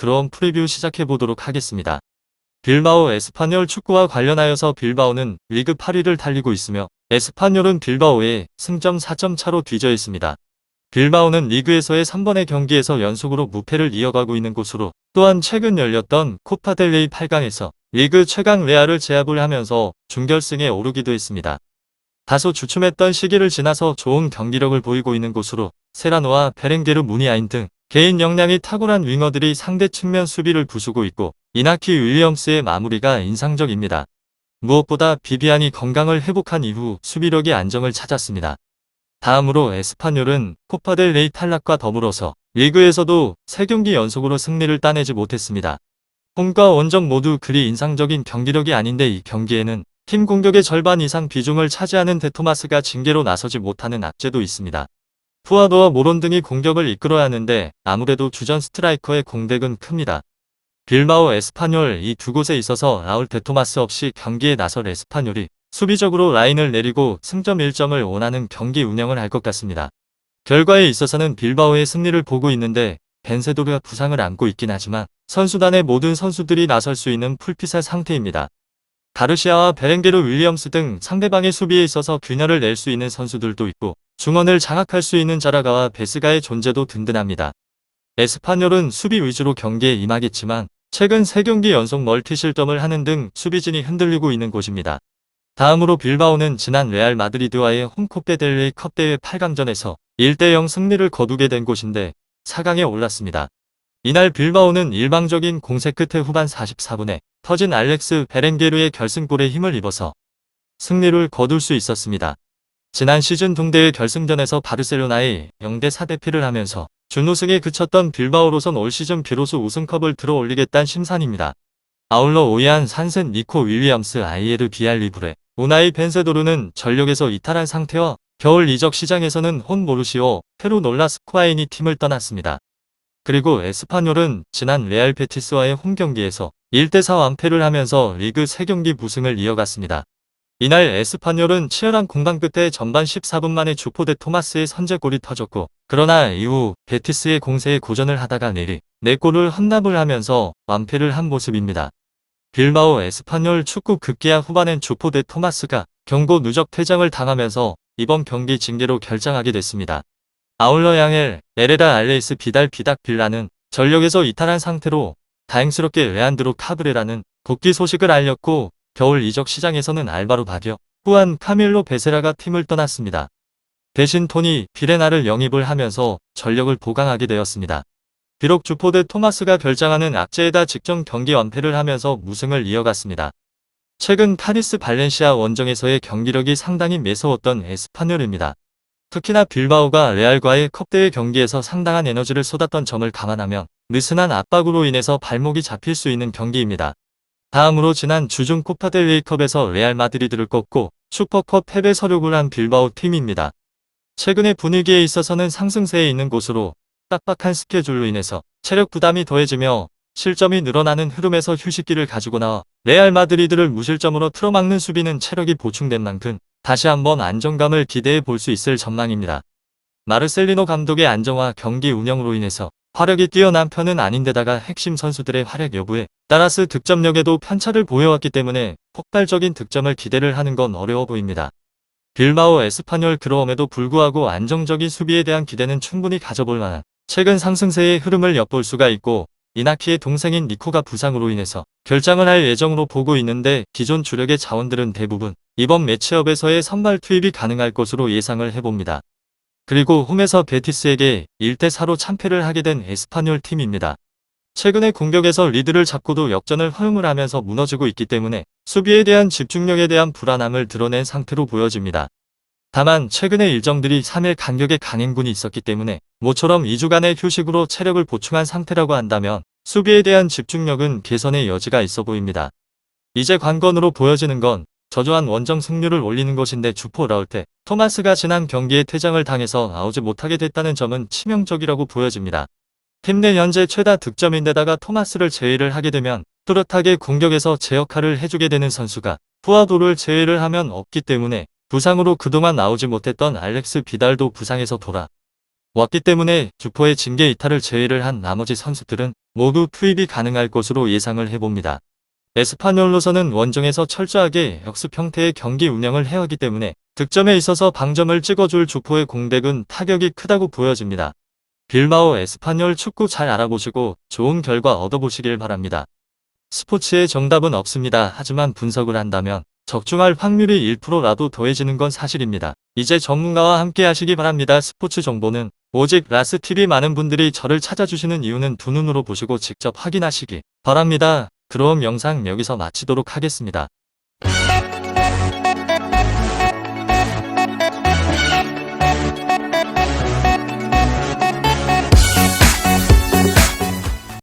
그럼 프리뷰 시작해 보도록 하겠습니다. 빌바오 에스파뇰 축구와 관련하여서 빌바오는 리그 8위를 달리고 있으며 에스파뇰은 빌바오에 승점 4점 차로 뒤져 있습니다. 빌바오는 리그에서의 3번의 경기에서 연속으로 무패를 이어가고 있는 곳으로 또한 최근 열렸던 코파델레이 8강에서 리그 최강 레알을 제압을 하면서 준결승에 오르기도 했습니다. 다소 주춤했던 시기를 지나서 좋은 경기력을 보이고 있는 곳으로 세라노와 베렌게르 무니아인 등 개인 역량이 탁월한 윙어들이 상대 측면 수비를 부수고 있고 이나키 윌리엄스의 마무리가 인상적입니다. 무엇보다 비비안이 건강을 회복한 이후 수비력이 안정을 찾았습니다. 다음으로 에스파뇰은 코파델 레이 탈락과 더불어서 리그에서도 3경기 연속으로 승리를 따내지 못했습니다. 홈과 원정 모두 그리 인상적인 경기력이 아닌데 이 경기에는 팀 공격의 절반 이상 비중을 차지하는 데토마스가 징계로 나서지 못하는 악재도 있습니다. 푸아도와 모론 등이 공격을 이끌어야 하는데 아무래도 주전 스트라이커의 공백은 큽니다. 빌바오 에스파뇰 이 두 곳에 있어서 라울 데토마스 없이 경기에 나설 에스파뇰이 수비적으로 라인을 내리고 승점 1점을 원하는 경기 운영을 할 것 같습니다. 결과에 있어서는 빌바오의 승리를 보고 있는데 벤세도르가 부상을 안고 있긴 하지만 선수단의 모든 선수들이 나설 수 있는 풀핏의 상태입니다. 가르시아와 베렌게르 윌리엄스 등 상대방의 수비에 있어서 균열을 낼 수 있는 선수들도 있고 중원을 장악할 수 있는 자라가와 베스가의 존재도 든든합니다. 에스파뇰은 수비 위주로 경기에 임하겠지만 최근 3경기 연속 멀티 실점을 하는 등 수비진이 흔들리고 있는 곳입니다. 다음으로 빌바오는 지난 레알 마드리드와의 홈코페 델레이 컵 대회 8강전에서 1대0 승리를 거두게 된 곳인데 4강에 올랐습니다. 이날 빌바오는 일방적인 공세 끝에 후반 44분에 터진 알렉스 베렌게르의 결승골에 힘을 입어서 승리를 거둘 수 있었습니다. 지난 시즌 동대회 결승전에서 바르셀로나에 0대4 대패를 하면서 준우승에 그쳤던 빌바오로선 올 시즌 비로소 우승컵을 들어 올리겠다는 심산입니다. 아울러 오이안 산센 니코 윌리엄스 아이에르 비알리브레 우나이 벤세도르는 전력에서 이탈한 상태와 겨울 이적 시장에서는 혼 모르시오 페루 놀라 스쿠아인이 팀을 떠났습니다. 그리고 에스파뇰은 지난 레알 베티스와의 홈 경기에서 1대4 완패를 하면서 리그 3경기 무승을 이어갔습니다. 이날 에스파뇰은 치열한 공방 끝에 전반 14분 만에 주포데 토마스의 선제골이 터졌고 그러나 이후 베티스의 공세에 고전을 하다가 내리 4골을 헌납을 하면서 완패를 한 모습입니다. 빌바오 에스파뇰 축구 급기야 후반엔 주포데 토마스가 경고 누적 퇴장을 당하면서 이번 경기 징계로 결장하게 됐습니다. 아울러 양엘, 에레다 알레이스 비달 비닥 빌라는 전력에서 이탈한 상태로 다행스럽게 레안드로 카브레라는 복귀 소식을 알렸고 겨울 이적 시장에서는 알바로 바디어, 후안 카밀로 베세라가 팀을 떠났습니다. 대신 토니 비레나를 영입을 하면서 전력을 보강하게 되었습니다. 비록 주포드 토마스가 결장하는 악재에다 직전 경기 완패를 하면서 무승을 이어갔습니다. 최근 타리스 발렌시아 원정에서의 경기력이 상당히 매서웠던 에스파뇰입니다. 특히나 빌바오가 레알과의 컵대회 경기에서 상당한 에너지를 쏟았던 점을 감안하면 느슨한 압박으로 인해서 발목이 잡힐 수 있는 경기입니다. 다음으로 지난 주중 코파델레이컵에서 레알 마드리드를 꺾고 슈퍼컵 패배 서력을 한 빌바오 팀입니다. 최근의 분위기에 있어서는 상승세에 있는 곳으로 빡빡한 스케줄로 인해서 체력 부담이 더해지며 실점이 늘어나는 흐름에서 휴식기를 가지고 나와 레알 마드리드를 무실점으로 틀어막는 수비는 체력이 보충된 만큼 다시 한번 안정감을 기대해 볼 수 있을 전망입니다. 마르셀리노 감독의 안정화 경기 운영으로 인해서 화력이 뛰어난 편은 아닌데다가 핵심 선수들의 활약 여부에 따라서 득점력에도 편차를 보여왔기 때문에 폭발적인 득점을 기대를 하는 건 어려워 보입니다. 빌바오 에스파뇰 그러움에도 불구하고 안정적인 수비에 대한 기대는 충분히 가져볼 만한 최근 상승세의 흐름을 엿볼 수가 있고 이나키의 동생인 니코가 부상으로 인해서 결장을 할 예정으로 보고 있는데 기존 주력의 자원들은 대부분 이번 매치업에서의 선발 투입이 가능할 것으로 예상을 해봅니다. 그리고 홈에서 베티스에게 1대4로 참패를 하게 된 에스파뇰 팀입니다. 최근에 공격에서 리드를 잡고도 역전을 허용을 하면서 무너지고 있기 때문에 수비에 대한 집중력에 대한 불안함을 드러낸 상태로 보여집니다. 다만 최근의 일정들이 3일 간격의 강행군이 있었기 때문에 모처럼 2주간의 휴식으로 체력을 보충한 상태라고 한다면 수비에 대한 집중력은 개선의 여지가 있어 보입니다. 이제 관건으로 보여지는 건 저조한 원정 승률을 올리는 것인데 주포 라울 때 토마스가 지난 경기에 퇴장을 당해서 나오지 못하게 됐다는 점은 치명적이라고 보여집니다. 팀 내 현재 최다 득점인데다가 토마스를 제외를 하게 되면 뚜렷하게 공격에서 제 역할을 해주게 되는 선수가 푸아도를 제외를 하면 없기 때문에 부상으로 그동안 나오지 못했던 알렉스 비달도 부상에서 돌아 왔기 때문에 주포의 징계 이탈을 제외를 한 나머지 선수들은 모두 투입이 가능할 것으로 예상을 해봅니다. 에스파뇰로서는 원정에서 철저하게 역습 형태의 경기 운영을 해왔기 때문에 득점에 있어서 방점을 찍어줄 주포의 공백은 타격이 크다고 보여집니다. 빌마오 에스파뇰 축구 잘 알아보시고 좋은 결과 얻어보시길 바랍니다. 스포츠의 정답은 없습니다. 하지만 분석을 한다면 적중할 확률이 1%라도 더해지는 건 사실입니다. 이제 전문가와 함께 하시기 바랍니다. 스포츠 정보는 오직 라스TV 많은 분들이 저를 찾아주시는 이유는 두 눈으로 보시고 직접 확인하시기 바랍니다. 그럼 영상 여기서 마치도록 하겠습니다.